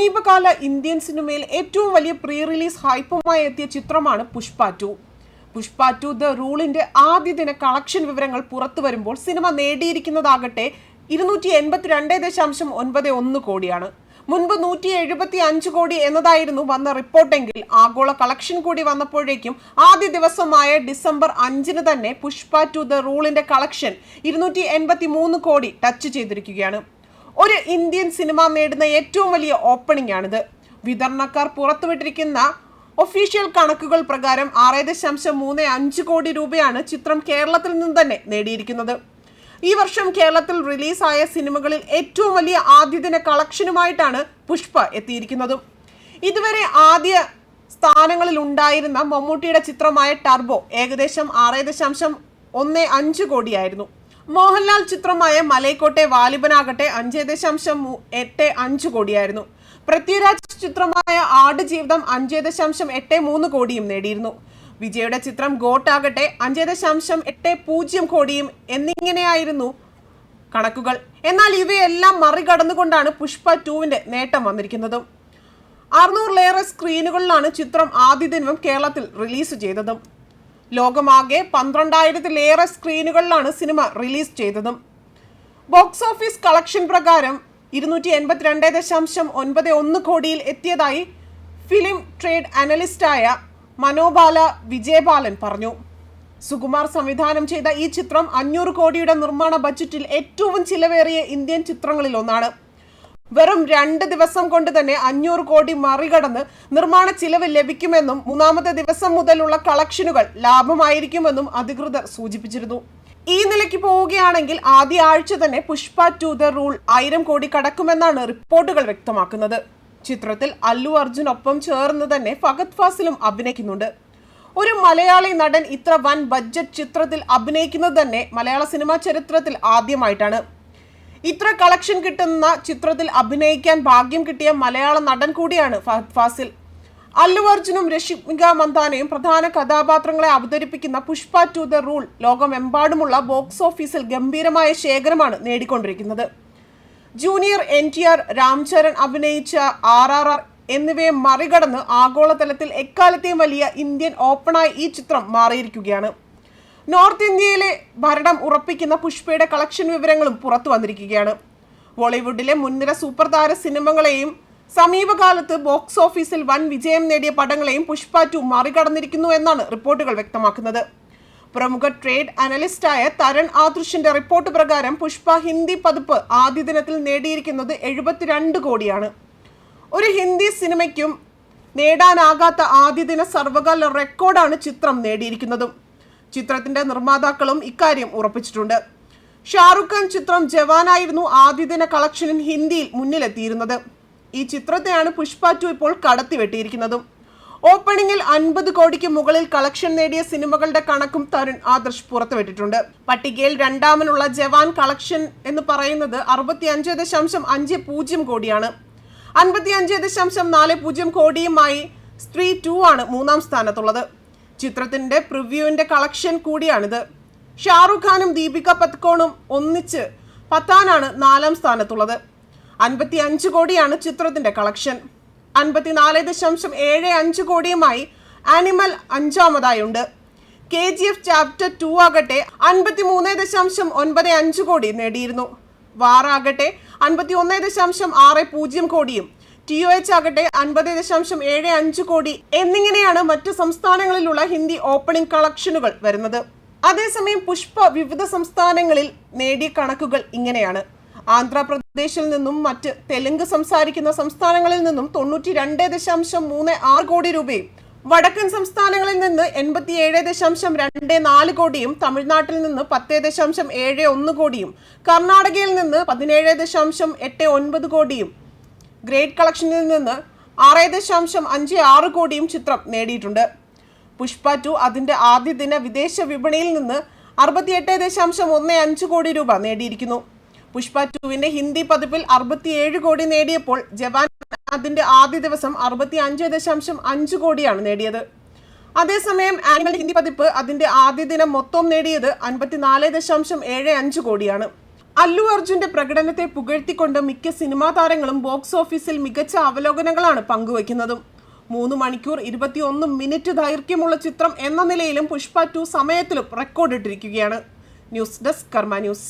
സമീപകാല ഇന്ത്യൻ സിനിമയിൽ ഏറ്റവും വലിയ പ്രീ റിലീസ് ഹൈപ്പുമായി എത്തിയ ചിത്രമാണ് Pushpa two. Pushpa two the റൂളിന്റെ ആദ്യ ദിന കളക്ഷൻ വിവരങ്ങൾ പുറത്തു വരുമ്പോൾ സിനിമ നേടിയിരിക്കുന്നതാകട്ടെ ഇരുന്നൂറ്റി എൺപത്തിരണ്ട് ദശാംശം ഒൻപത് ഒന്ന് കോടിയാണ്. മുൻപ് നൂറ്റി എഴുപത്തി അഞ്ച് കോടി എന്നതായിരുന്നു വന്ന റിപ്പോർട്ടെങ്കിൽ ആഗോള കളക്ഷൻ കൂടി വന്നപ്പോഴേക്കും ആദ്യ ദിവസമായ ഡിസംബർ അഞ്ചിന് തന്നെ പുഷ്പ ടു ദ റൂളിന്റെ കളക്ഷൻ ഇരുന്നൂറ്റി എൺപത്തി മൂന്ന് കോടി ടച്ച് ചെയ്തിരിക്കുകയാണ്. ഒരു ഇന്ത്യൻ സിനിമ നേടുന്ന ഏറ്റവും വലിയ ഓപ്പണിംഗ് ആണിത്. വിതരണക്കാർ പുറത്തുവിട്ടിരിക്കുന്ന ഒഫീഷ്യൽ കണക്കുകൾ പ്രകാരം ആറ് ദശാംശം മൂന്ന് അഞ്ച് കോടി രൂപയാണ് ചിത്രം കേരളത്തിൽ നിന്ന് തന്നെ നേടിയിരിക്കുന്നത്. ഈ വർഷം കേരളത്തിൽ റിലീസായ സിനിമകളിൽ ഏറ്റവും വലിയ ആദ്യദിന കളക്ഷനുമായിട്ടാണ് പുഷ്പ എത്തിയിരിക്കുന്നതും. ഇതുവരെ ആദ്യ സ്ഥാനങ്ങളിൽ ഉണ്ടായിരുന്ന മമ്മൂട്ടിയുടെ ചിത്രമായ ടർബോ ഏകദേശം ആറ് ദശാംശം ഒന്ന് അഞ്ച് കോടിയായിരുന്നു. മോഹൻലാൽ ചിത്രമായ മലയക്കോട്ടെ വാലിബനാകട്ടെ അഞ്ച് ദശാംശം എട്ട് അഞ്ച് കോടിയായിരുന്നു. പൃഥ്വിരാജ് ചിത്രമായ ആട് ജീവിതം അഞ്ച് ദശാംശം എട്ട് മൂന്ന് കോടിയും നേടിയിരുന്നു. വിജയുടെ ചിത്രം ഗോട്ടാകട്ടെ അഞ്ച് ദശാംശം എട്ട് പൂജ്യം കോടിയും എന്നിങ്ങനെയായിരുന്നു കണക്കുകൾ. എന്നാൽ ഇവയെല്ലാം മറികടന്നുകൊണ്ടാണ് പുഷ്പ ടൂവിന്റെ നേട്ടം വന്നിരിക്കുന്നതും. അറുന്നൂറിലേറെ സ്ക്രീനുകളിലാണ് ചിത്രം ആദ്യ ദിനം കേരളത്തിൽ റിലീസ് ചെയ്തതും. ലോകമാകെ പന്ത്രണ്ടായിരത്തിലേറെ സ്ക്രീനുകളിലാണ് സിനിമ റിലീസ് ചെയ്തതും. ബോക്സ് ഓഫീസ് കളക്ഷൻ പ്രകാരം ഇരുന്നൂറ്റി എൺപത്തിരണ്ട് ദശാംശം ഒൻപത് ഒന്ന് കോടിയിൽ എത്തിയതായി ഫിലിം ട്രേഡ് അനലിസ്റ്റായ മനോബാല വിജയബാലൻ പറഞ്ഞു. സുകുമാർ സംവിധാനം ചെയ്ത ഈ ചിത്രം അഞ്ഞൂറ് കോടിയുടെ നിർമ്മാണ ബജറ്റിൽ ഏറ്റവും ചിലവേറിയ ഇന്ത്യൻ ചിത്രങ്ങളിൽ ഒന്നാണ് വെറും രണ്ട് ദിവസം കൊണ്ട് തന്നെ അഞ്ഞൂറ് കോടി മറികടന്ന് നിർമ്മാണ ചിലവ് ലഭിക്കുമെന്നും മൂന്നാമത്തെ ദിവസം മുതലുള്ള കളക്ഷനുകൾ ലാഭമായിരിക്കുമെന്നും അധികൃതർ സൂചിപ്പിച്ചിരുന്നു. ഈ നിലയ്ക്ക് പോവുകയാണെങ്കിൽ ആദ്യ ആഴ്ച തന്നെ പുഷ്പ ടു ദ റൂൾ ആയിരം കോടി കടക്കുമെന്നാണ് റിപ്പോർട്ടുകൾ വ്യക്തമാക്കുന്നത്. ചിത്രത്തിൽ അല്ലു അർജുനൊപ്പം ചേർന്ന് തന്നെ ഫഗത് ഫാസിലും അഭിനയിക്കുന്നുണ്ട്. ഒരു മലയാളി നടൻ ഇത്ര വൻ ബഡ്ജറ്റ് ചിത്രത്തിൽ അഭിനയിക്കുന്നത് തന്നെ മലയാള സിനിമാ ചരിത്രത്തിൽ ആദ്യമായിട്ടാണ്. ഇത്ര കളക്ഷൻ കിട്ടുന്ന ചിത്രത്തിൽ അഭിനയിക്കാൻ ഭാഗ്യം കിട്ടിയ മലയാള നടൻ കൂടിയാണ് ഫഹദ് ഫാസിൽ. അല്ലു അർജുനും രശ്മിക മന്ദാനയും പ്രധാന കഥാപാത്രങ്ങളെ അവതരിപ്പിക്കുന്ന പുഷ്പ ടു ദ റൂൾ ലോകമെമ്പാടുമുള്ള ബോക്സ് ഓഫീസിൽ ഗംഭീരമായ ശേഖരമാണ് നേടിക്കൊണ്ടിരിക്കുന്നത്. Junior N T R Ramcharan അഭിനയിച്ച ആർ ആർ ആർ എന്നിവയെ മറികടന്ന് ആഗോളതലത്തിൽ എക്കാലത്തെയും വലിയ ഇന്ത്യൻ ഓപ്പണായി ഈ ചിത്രം മാറിയിരിക്കുകയാണ്. നോർത്ത് ഇന്ത്യയിലെ ഭരണം ഉറപ്പിക്കുന്ന പുഷ്പയുടെ കളക്ഷൻ വിവരങ്ങളും പുറത്തു വന്നിരിക്കുകയാണ്. ബോളിവുഡിലെ മുൻനിര സൂപ്പർതാര സിനിമകളെയും സമീപകാലത്ത് ബോക്സ് ഓഫീസിൽ വൻ വിജയം നേടിയ പടങ്ങളെയും പുഷ്പ ടു മറികടന്നിരിക്കുന്നു എന്നാണ് റിപ്പോർട്ടുകൾ വ്യക്തമാക്കുന്നത്. പ്രമുഖ ട്രേഡ് അനലിസ്റ്റായ തരൺ ആദൃഷിന്റെ റിപ്പോർട്ട് പ്രകാരം പുഷ്പ ഹിന്ദി പതിപ്പ് ആദ്യ ദിനത്തിൽ നേടിയിരിക്കുന്നത് എഴുപത്തിരണ്ട് കോടിയാണ്. ഒരു ഹിന്ദി സിനിമയ്ക്കും നേടാനാകാത്ത ആദ്യ ദിന സർവകാല റെക്കോർഡാണ് ചിത്രം നേടിയിരിക്കുന്നതും. ചിത്രത്തിന്റെ നിർമ്മാതാക്കളും ഇക്കാര്യം ഉറപ്പിച്ചിട്ടുണ്ട്. ഷാറുഖ് ഖാൻ ചിത്രം ജവാനായിരുന്നു ആദ്യ ദിന കളക്ഷനിൽ ഹിന്ദിയിൽ മുന്നിലെത്തിയിരുന്നത്. ഈ ചിത്രത്തെയാണ് പുഷ്പ ടു ഇപ്പോൾ കടത്തിവെട്ടിയിരിക്കുന്നതും. ഓപ്പണിംഗിൽ അൻപത് കോടിക്ക് മുകളിൽ കളക്ഷൻ നേടിയ സിനിമകളുടെ കണക്കും തരുൺ ആദർശ് പുറത്തുവിട്ടിട്ടുണ്ട്. പട്ടികയിൽ രണ്ടാമനുള്ള ജവാൻ കളക്ഷൻ എന്ന് പറയുന്നത് അറുപത്തി അഞ്ച് ദശാംശം അഞ്ച് പൂജ്യം കോടിയാണ്. അൻപത്തി അഞ്ച് ദശാംശം നാല് പൂജ്യം കോടിയുമായി സ്ത്രീ ടു ആണ് മൂന്നാം സ്ഥാനത്തുള്ളത്. ചിത്രത്തിന്റെ പ്രിവ്യൂവിന്റെ കളക്ഷൻ കൂടിയാണിത്. ഷാറുഖ് ഖാനും ദീപിക പത്കോണും ഒന്നിച്ച് പത്താനാണ് നാലാം സ്ഥാനത്തുള്ളത്. അൻപത്തി അഞ്ച് കോടിയാണ് ചിത്രത്തിന്റെ കളക്ഷൻ. അൻപത്തിനാല് ദശാംശം ഏഴ് അഞ്ച് കോടിയുമായി Animal അഞ്ചാമതായുണ്ട്. K G F chapter two ആകട്ടെ അൻപത്തി മൂന്ന് ദശാംശം ഒൻപത് അഞ്ച് കോടി നേടിയിരുന്നു. വാറാകട്ടെ അൻപത്തി ഒന്ന് ദശാംശം ആറ് പൂജ്യം കോടിയും ടി ഒ എച്ച് ആകട്ടെ അൻപത് ദശാംശം ഏഴ് അഞ്ച് കോടി എന്നിങ്ങനെയാണ് മറ്റു സംസ്ഥാനങ്ങളിലുള്ള ഹിന്ദി ഓപ്പണിംഗ് കളക്ഷനുകൾ വരുന്നത്. അതേസമയം പുഷ്പ വിവിധ സംസ്ഥാനങ്ങളിൽ നേടിയ കണക്കുകൾ ഇങ്ങനെയാണ്. ആന്ധ്രാപ്രദേശിൽ നിന്നും മറ്റ് തെലുങ്ക് സംസാരിക്കുന്ന സംസ്ഥാനങ്ങളിൽ നിന്നും തൊണ്ണൂറ്റി രണ്ട് ദശാംശം മൂന്ന് ആറ് കോടി രൂപയും വടക്കൻ സംസ്ഥാനങ്ങളിൽ നിന്ന് എൺപത്തിയേഴ് ദശാംശം രണ്ട് നാല് കോടിയും തമിഴ്നാട്ടിൽ നിന്ന് പത്ത് ദശാംശം ഏഴ് ഒന്ന് കോടിയും കർണാടകയിൽ നിന്ന് പതിനേഴ് ദശാംശം എട്ട് ഒൻപത് കോടിയും ഗ്രേറ്റ് കളക്ഷനിൽ നിന്ന് ആറ് ദശാംശം അഞ്ച് ആറ് കോടിയും ചിത്രം നേടിയിട്ടുണ്ട്. പുഷ്പ ടു അതിന്റെ ആദ്യ ദിന വിദേശ വിപണിയിൽ നിന്ന് അറുപത്തിയെട്ട് ദശാംശം ഒന്ന് അഞ്ച് കോടി രൂപ നേടിയിരിക്കുന്നു. പുഷ്പ ടുവിന്റെ ഹിന്ദി പതിപ്പിൽ അറുപത്തിയേഴ് കോടി നേടിയപ്പോൾ ജവാൻ അതിന്റെ ആദ്യ ദിവസം അറുപത്തി അഞ്ച് ദശാംശം അഞ്ച് കോടിയാണ് നേടിയത്. അതേസമയം ആനിമൽ ഹിന്ദി പതിപ്പ് അതിന്റെ ആദ്യ ദിനം മൊത്തം നേടിയത് അൻപത്തിനാല് ദശാംശം ഏഴ് അഞ്ച് കോടിയാണ്. അല്ലു അർജുന്റെ പ്രകടനത്തെ പുകഴ്ത്തിക്കൊണ്ട് മിക്ക സിനിമാ താരങ്ങളും ബോക്സ് ഓഫീസിൽ മികച്ച അവലോകനങ്ങളാണ് പങ്കുവയ്ക്കുന്നതും. മൂന്ന് മണിക്കൂർ ഇരുപത്തിയൊന്ന് മിനിറ്റ് ദൈർഘ്യമുള്ള ചിത്രം എന്ന നിലയിലും പുഷ്പ ടു സമയത്തിലും റെക്കോർഡിട്ടിരിക്കുകയാണ് ന്യൂസ് ഡെസ്ക് കർമ്മ ന്യൂസ്.